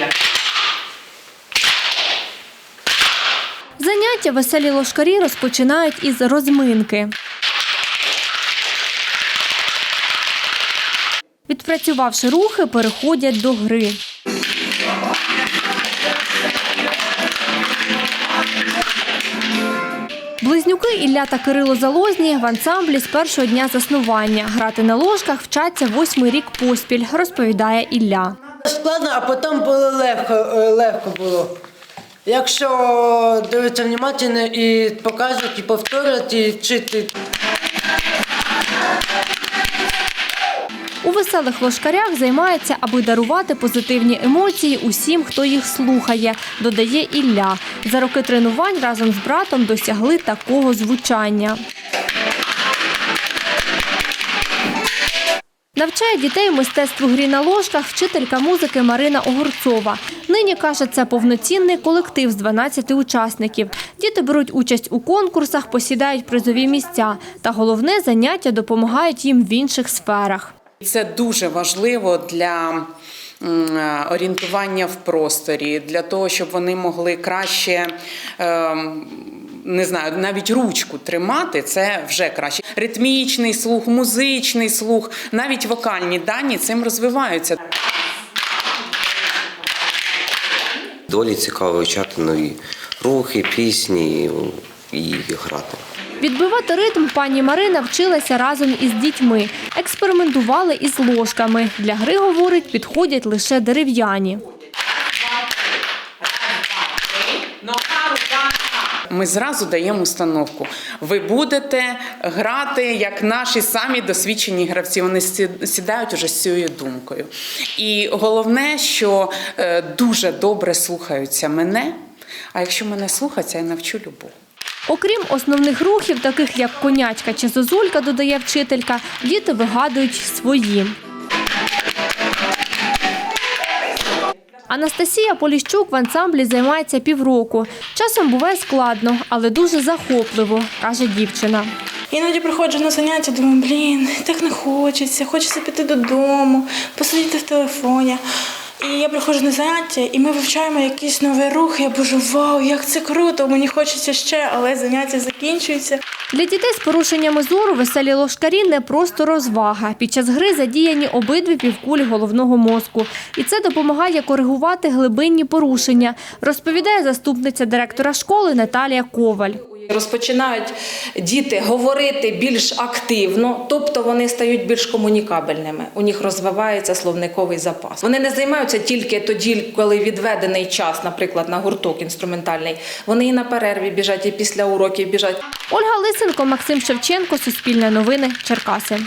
ще. Заняття веселі ложкарі розпочинають із розминки. Відпрацювавши рухи, переходять до гри. Близнюки Ілля та Кирило Залозні в ансамблі з першого дня заснування. Грати на ложках вчаться восьмий рік поспіль, розповідає Ілля. Складно, а потім було легко, е, легко було. Якщо дивитися внимательно і показувати, і повторювати, і вчити. У веселих ложкарях займається, аби дарувати позитивні емоції усім, хто їх слухає, додає Ілля. За роки тренувань разом з братом досягли такого звучання. Навчає дітей мистецтву грі на ложках вчителька музики Марина Огурцова. Нині каже, це повноцінний колектив з 12 учасників. Діти беруть участь у конкурсах, посідають призові місця. Та головне заняття допомагають їм в інших сферах. Це дуже важливо для орієнтування в просторі, для того, щоб вони могли краще. ем, Не знаю, навіть ручку тримати це вже краще. Ритмічний слух, музичний слух, навіть вокальні дані цим розвиваються. Долі цікаво вивчати нові рухи, пісні і грати. Відбивати ритм пані Марина вчилася разом із дітьми. Експериментували із ложками. Для гри, говорить, підходять лише дерев'яні. Ми зразу даємо установку. Ви будете грати як наші самі досвідчені гравці. Вони сі- сідають уже з цією думкою. І головне, що е, дуже добре слухаються мене. А якщо мене слухаються, я навчу любов. Окрім основних рухів, таких як конячка чи зозулька, додає вчителька, діти вигадують свої. Анастасія Поліщук в ансамблі займається півроку. Часом буває складно, але дуже захопливо, каже дівчина. Іноді приходжу на заняття, думаю, блін, так не хочеться, хочеться піти додому, посидіти в телефоні. І я приходжу на заняття, і ми вивчаємо якийсь новий рух. Я боже, вау, як це круто! Мені хочеться ще, але заняття закінчуються. Для дітей з порушеннями зору веселі ложкарі не просто розвага. Під час гри задіяні обидві півкулі головного мозку. І це допомагає коригувати глибинні порушення, розповідає заступниця директора школи Наталія Коваль. Розпочинають діти говорити більш активно, тобто вони стають більш комунікабельними. У них розвивається словниковий запас. Вони не займаються тільки тоді, коли відведений час, наприклад, на гурток інструментальний. Вони і на перерві біжать, і після уроків біжать. Ольга Лисенко, Максим Шевченко, Суспільне новини, Черкаси.